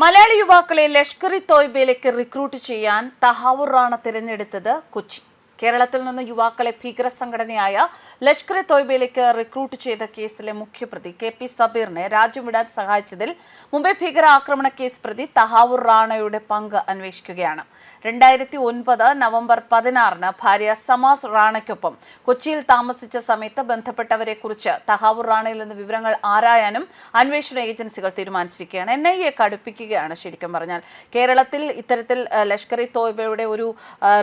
മലയാളി യുവാക്കളെ Lashkar E തോയ്ബയിലേക്ക് recruit ചെയ്യാൻ തഹാവൂർ റാണ തിരഞ്ഞെടുത്തത് കൊച്ചി. കേരളത്തിൽ നിന്ന് യുവാക്കളെ ഭീകര സംഘടനയായ ലഷ്കർ എ തോയ്ബയിലേക്ക് റിക്രൂട്ട് ചെയ്ത കേസിലെ മുഖ്യപ്രതി കെ പി സബീറിനെ രാജ്യം വിടാൻ സഹായിച്ചതിൽ മുംബൈ ഭീകര ആക്രമണ കേസ് പ്രതി തഹാവൂർ റാണയുടെ പങ്ക് അന്വേഷിക്കുകയാണ്. രണ്ടായിരത്തി ഒൻപത് നവംബർ പതിനാറിന് ഭാര്യ സമാസ് റാണയ്ക്കൊപ്പം കൊച്ചിയിൽ താമസിച്ച സമയത്ത് ബന്ധപ്പെട്ടവരെ കുറിച്ച് തഹാവൂർ റാണയിൽ നിന്ന് വിവരങ്ങൾ ആരായാനും അന്വേഷണ ഏജൻസികൾ തീരുമാനിച്ചിരിക്കുകയാണ്. എൻ ഐ എ കടുപ്പിക്കുകയാണ് ശരിക്കും പറഞ്ഞാൽ. കേരളത്തിൽ ഇത്തരത്തിൽ ലഷ്കർ ഇ തോയ്ബയുടെ ഒരു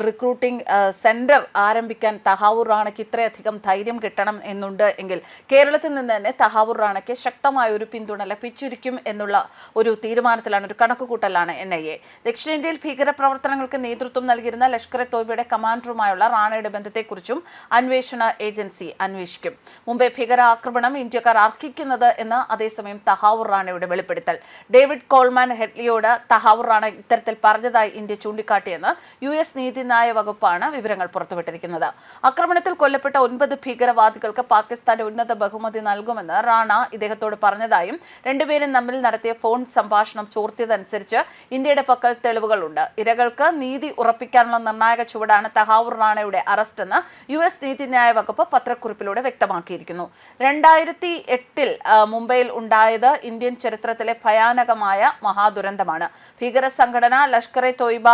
റിക്രൂട്ടിംഗ് ആ, സെന്റർ ആരംഭിക്കാൻ തഹാവൂർ റാണയ്ക്ക് ഇത്രയധികം ധൈര്യം കിട്ടണം എന്നുണ്ട് എങ്കിൽ കേരളത്തിൽ നിന്ന് തന്നെ തഹാവൂർ റാണയ്ക്ക് ശക്തമായ ഒരു പിന്തുണ ലഭിച്ചിരിക്കും എന്നുള്ള ഒരു തീരുമാനത്തിലാണ് ഒരു കണക്കുകൂട്ടലാണ് എൻ ഐ എ. ദക്ഷിണേന്ത്യയിൽ ഭീകരപ്രവർത്തനങ്ങൾക്ക് നേതൃത്വം നൽകിയിരുന്ന ലഷ്കർ എ തോയ്ബയുടെ കമാൻഡറുമായുള്ള റാണയുടെ ബന്ധത്തെക്കുറിച്ചും അന്വേഷണ ഏജൻസി അന്വേഷിക്കും. മുംബൈ ഭീകരാക്രമണം ഇന്ത്യക്കാർ അർഹിക്കുന്നത് എന്ന് അതേസമയം തഹാവൂർ റാണയുടെ വെളിപ്പെടുത്തൽ. ഡേവിഡ് കോൾമാൻ ഹെഡ്ലിയോട് തഹാവൂർ റാണ ഇത്തരത്തിൽ പറഞ്ഞതായി ഇന്ത്യ ചൂണ്ടിക്കാട്ടിയെന്ന് യു എസ് നീതിന്യായ വകുപ്പാണ് വിവരങ്ങൾ പുറത്തുവിട്ടിരിക്കുന്നത്. ആക്രമണത്തിൽ കൊല്ലപ്പെട്ട ഒൻപത് ഭീകരവാദികൾക്ക് പാകിസ്ഥാന്റെ ഉന്നത ബഹുമതി നൽകുമെന്ന് റാണ ഇദ്ദേഹത്തോട് പറഞ്ഞതായും രണ്ടുപേരും തമ്മിൽ നടത്തിയ ഫോൺ സംഭാഷണം ചോർത്തിയതനുസരിച്ച് ഇന്ത്യയുടെ പക്കൽ തെളിവുകളുണ്ട്. ഇരകൾക്ക് നീതി ഉറപ്പിക്കാനുള്ള നിർണായക ചുവടാണ് തഹാവൂർ റാണയുടെ അറസ്റ്റ് എന്ന് യു എസ് നീതിന്യായ വകുപ്പ് പത്രക്കുറിപ്പിലൂടെ വ്യക്തമാക്കിയിരിക്കുന്നു. രണ്ടായിരത്തി എട്ടിൽ മുംബൈയിൽ ഉണ്ടായത് ഇന്ത്യൻ ചരിത്രത്തിലെ ഭയാനകമായ മഹാദുരന്തമാണ്. ഭീകര സംഘടന ലഷ്കർ എ തോയ്ബ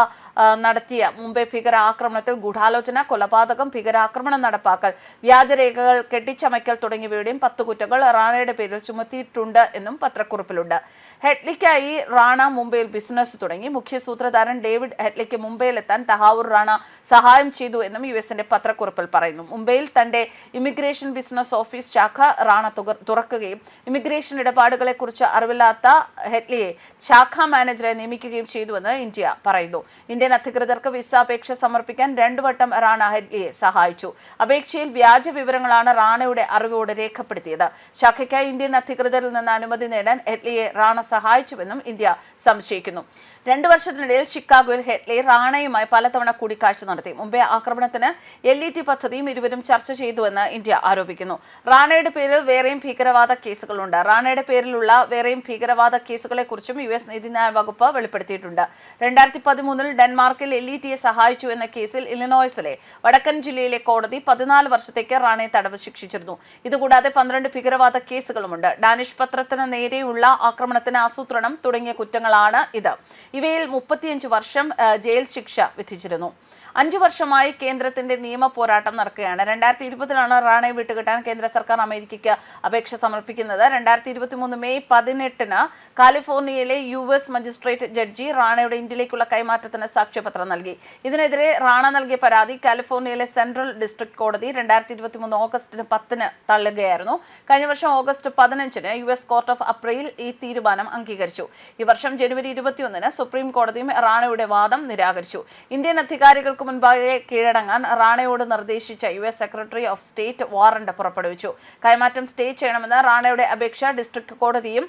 നടത്തിയ മുംബൈ ഭീകര ആക്രമണത്തിൽ ഗൂഢാലോചന കൊലപാതകം ഭീകരാക്രമണം നടപ്പാക്കൽ വ്യാജരേഖകൾ കെട്ടിച്ചമയ്ക്കൽ തുടങ്ങിയവയുടെയും പത്ത് കുറ്റങ്ങൾ റാണയുടെ പേരിൽ ചുമത്തിയിട്ടുണ്ട് എന്നും പത്രക്കുറിപ്പിലുണ്ട്. ഹെഡ്ലിക്കായി റാണ മുംബൈയിൽ ബിസിനസ് തുടങ്ങി. മുഖ്യ സൂത്രധാരൻ ഡേവിഡ് ഹെഡ്ലിക്ക് മുംബൈയിലെത്താൻ തഹാവൂർ റാണ സഹായം ചെയ്തു എന്നും യു എസിന്റെ പത്രക്കുറിപ്പിൽ പറയുന്നു. മുംബൈയിൽ തന്റെ ഇമിഗ്രേഷൻ ബിസിനസ് ഓഫീസ് ശാഖ റാണ തുറക്കുകയും ഇമിഗ്രേഷൻ ഇടപാടുകളെക്കുറിച്ച് അറിവില്ലാത്ത ഹെഡ്ലിയെ ശാഖ മാനേജറെ നിയമിക്കുകയും ചെയ്തുവെന്ന് ഇന്ത്യ പറയുന്നു. ഇന്ത്യൻ അധികൃതർക്ക് വിസ അപേക്ഷ സമർപ്പിക്കാൻ രണ്ടു വട്ടം റാണ ഹെഡ്ലിയെ സഹായിച്ചു. അപേക്ഷയിൽ വ്യാജ വിവരങ്ങളാണ് റാണയുടെ അറിവോട് രേഖപ്പെടുത്തിയത്. ശാഖയ്ക്കായി ഇന്ത്യൻ അധികൃതരിൽ നിന്ന് അനുമതി നേടാൻ ഹെഡ്ലിയെ റാണ സഹായിച്ചുവെന്നും ഇന്ത്യ സംശയിക്കുന്നു. രണ്ടു വർഷത്തിനിടയിൽ ഷിക്കാഗോയിൽ ഹെഡ്ലി റാണയുമായി പലതവണ കൂടിക്കാഴ്ച നടത്തി. മുംബൈ ആക്രമണത്തിന് എൽ ഇ ടി പദ്ധതിയും ഇരുവരും ചർച്ച ചെയ്തുവെന്ന് ഇന്ത്യ ആരോപിക്കുന്നു. റാണയുടെ പേരിൽ വേറെയും ഭീകരവാദ കേസുകളുണ്ട്. റാണയുടെ പേരിലുള്ള വേറെയും ഭീകരവാദ കേസുകളെക്കുറിച്ചും യു എസ് നീതിന്യായ വകുപ്പ് വെളിപ്പെടുത്തിയിട്ടുണ്ട്. രണ്ടായിരത്തി പതിമൂന്നിൽ ഡെൻമാർക്കിൽ എൽ ഇ ടിയെ സഹായിച്ചു എന്ന കേസിൽ ഇലിനോയ്സിലെ വടക്കൻ ജില്ലയിലെ കോടതി പതിനാല് വർഷത്തേക്ക് റാണയെ തടവ് ശിക്ഷിച്ചിരുന്നു. ഇതുകൂടാതെ പന്ത്രണ്ട് ഭീകരവാദ കേസുകളുമുണ്ട്. ഡാനിഷ് പത്രത്തിന് നേരെയുള്ള ആക്രമണത്തിന് ആസൂത്രണം തുടങ്ങിയ കുറ്റങ്ങളാണ് ഇത്. ഇവയിൽ മുപ്പത്തിയഞ്ച് വർഷം ജയിൽ ശിക്ഷ വിധിച്ചിരുന്നു. അഞ്ചു വർഷമായി കേന്ദ്രത്തിന്റെ നിയമ പോരാട്ടം നടക്കുകയാണ്. രണ്ടായിരത്തി ഇരുപതിലാണ് റാണയെ വിട്ടുകിട്ടാൻ കേന്ദ്ര സർക്കാർ അമേരിക്കയ്ക്ക് അപേക്ഷ സമർപ്പിക്കുന്നത്. രണ്ടായിരത്തി ഇരുപത്തി മൂന്ന് മെയ് പതിനെട്ടിന് കാലിഫോർണിയയിലെ യു എസ് മജിസ്ട്രേറ്റ് ജഡ്ജി റാണയുടെ ഇന്ത്യയിലേക്കുള്ള കൈമാറ്റത്തിന് സാക്ഷ്യപത്രം നൽകി. ഇതിനെതിരെ റാണ നൽകിയ പരാതി കാലിഫോർണിയയിലെ സെൻട്രൽ ഡിസ്ട്രിക്ട് കോടതി രണ്ടായിരത്തി ഇരുപത്തി മൂന്ന് ഓഗസ്റ്റ് പത്തിന് തള്ളുകയായിരുന്നു. കഴിഞ്ഞ വർഷം ഓഗസ്റ്റ് പതിനഞ്ചിന് U S court of appeal ഈ തീരുമാനം അംഗീകരിച്ചു. ഈ വർഷം ജനുവരി ഇരുപത്തിയൊന്നിന് സുപ്രീം കോടതിയും റാണയുടെ വാദം നിരാകരിച്ചു. ഇന്ത്യൻ അധികാരികൾക്ക് മുൻപാകെ കീഴടങ്ങാൻ റാണയോട് നിർദ്ദേശിച്ച U S secretary of state warrant പുറപ്പെടുവിച്ചു. കൈമാറ്റം സ്റ്റേ ചെയ്യണമെന്ന് റാണയുടെ അപേക്ഷ ഡിസ്ട്രിക്ട് കോടതിയും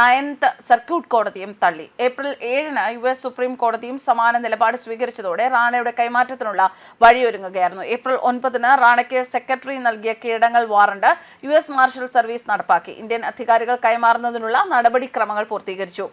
നയൻത് സർക്യൂട്ട് കോടതിയും തള്ളി. ഏപ്രിൽ ഏഴിന് യു എസ് സുപ്രീം കോടതിയും സമാന നിലപാട് സ്വീകരിച്ചതോടെ റാണയുടെ കൈമാറ്റത്തിനുള്ള വഴിയൊരുങ്ങുകയായിരുന്നു. ഏപ്രിൽ ഒൻപതിന് റാണയ്ക്ക് സെക്രട്ടറി നൽകിയ കീഴടങ്ങൽ warrant U S marshal service നടപ്പാക്കി. ഇന്ത്യൻ അധികാരികൾ കൈമാറുന്നതിനുള്ള നടപടിക്രമങ്ങൾ പൂർത്തീകരിച്ചു.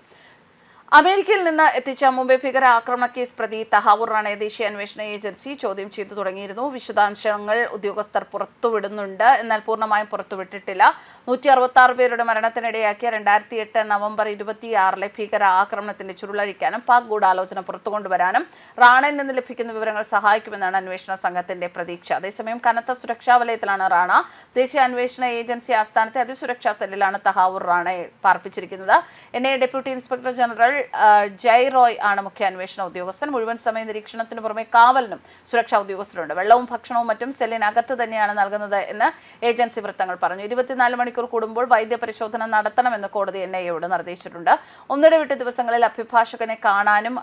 അമേരിക്കയിൽ നിന്ന് എത്തിച്ച മുംബൈ ഭീകര ആക്രമണ കേസ് പ്രതി തഹാവൂർ ദേശീയ അന്വേഷണ ഏജൻസി ചോദ്യം ചെയ്തു തുടങ്ങിയിരുന്നു. വിശദാംശങ്ങൾ ഉദ്യോഗസ്ഥർ പുറത്തുവിടുന്നുണ്ട്. എന്നാൽ പൂർണമായും പുറത്തുവിട്ടിട്ടില്ല. നൂറ്റി അറുപത്തി ആറ് പേരുടെ മരണത്തിനിടയാക്കിയ രണ്ടായിരത്തി എട്ട് നവംബർ ഇരുപത്തിയാറിലെ ഭീകര ആക്രമണത്തിന്റെ ചുരുളഴിക്കാനും പാക് ഗൂഢാലോചന പുറത്തുകൊണ്ടുവരാനും റാണയിൽ നിന്ന് ലഭിക്കുന്ന വിവരങ്ങൾ സഹായിക്കുമെന്നാണ് അന്വേഷണ സംഘത്തിന്റെ പ്രതീക്ഷ. അതേസമയം കനത്ത സുരക്ഷാ വലയത്തിലാണ് റാണ ദേശീയ അന്വേഷണ ഏജൻസി ആസ്ഥാനത്തെ അതിസുരക്ഷാ സെല്ലിലാണ് തഹാവൂർ റാണയെ പാർപ്പിച്ചിരിക്കുന്നത്. N deputy inspector general Jay Roy ആണ് മുഖ്യ അന്വേഷണ ഉദ്യോഗസ്ഥൻ. മുഴുവൻ സമയ നിരീക്ഷണത്തിന് പുറമെ കാവലിനും സുരക്ഷാ ഉദ്യോഗസ്ഥരുണ്ട്. വെള്ളവും ഭക്ഷണവും മറ്റും സെല്ലിനകത്ത് തന്നെയാണ് നൽകുന്നത് എന്ന് ഏജൻസി വൃത്തങ്ങൾ പറഞ്ഞു. ഇരുപത്തിനാല് മണിക്കൂർ കൂടുമ്പോൾ വൈദ്യ പരിശോധന നടത്തണമെന്ന് കോടതി എൻ ഐയോട് നിർദ്ദേശിച്ചിട്ടുണ്ട്. ഒന്നിടവിട്ട ദിവസങ്ങളിൽ അഭിഭാഷകനെ കാണാനും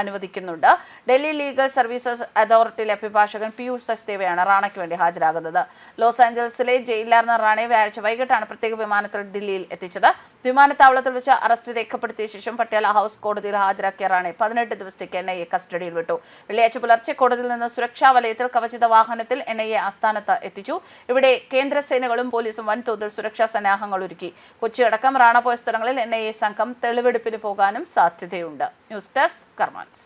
അനുവദിക്കുന്നുണ്ട്. ഡൽഹി ലീഗൽ സർവീസസ് അതോറിറ്റിയിലെ അഭിഭാഷകൻ പിയൂഷ് സച്ദേവയാണ് റാണയ്ക്ക് വേണ്ടി ഹാജരാകുന്നത്. ലോസ് ആഞ്ചലസിലെ ജയിലിലാർന്ന റാണയെ വ്യാഴാഴ്ച വൈകിട്ടാണ് പ്രത്യേക വിമാനത്തിൽ ദില്ലിയിൽ എത്തിച്ചത്. വിമാനത്താവളത്തിൽ വെച്ച് അറസ്റ്റ് രേഖപ്പെടുത്തിയ ശേഷം പട്യാല ഹൗസ് കോടതിയിൽ ഹാജരാക്കിയ റാണെ പതിനെട്ട് ദിവസത്തേക്ക് എൻ ഐ എ കസ്റ്റഡിയിൽ വിട്ടു. വെള്ളിയാഴ്ച പുലർച്ചെ കോടതിയിൽ നിന്ന് സുരക്ഷാ വലയത്തിൽ കവചിത വാഹനത്തിൽ എൻ ഐ എ ആസ്ഥാനത്ത് എത്തിച്ചു. ഇവിടെ കേന്ദ്രസേനകളും പോലീസും വൻതോതിൽ സുരക്ഷാ സന്നാഹങ്ങൾ ഒരുക്കി. കൊച്ചി അടക്കം റാണ പോയ സ്ഥലങ്ങളിൽ എൻ ഐ എ സംഘം തെളിവെടുപ്പിന് പോകാനും സാധ്യതയുണ്ട്. News desk കർമാൻസ്.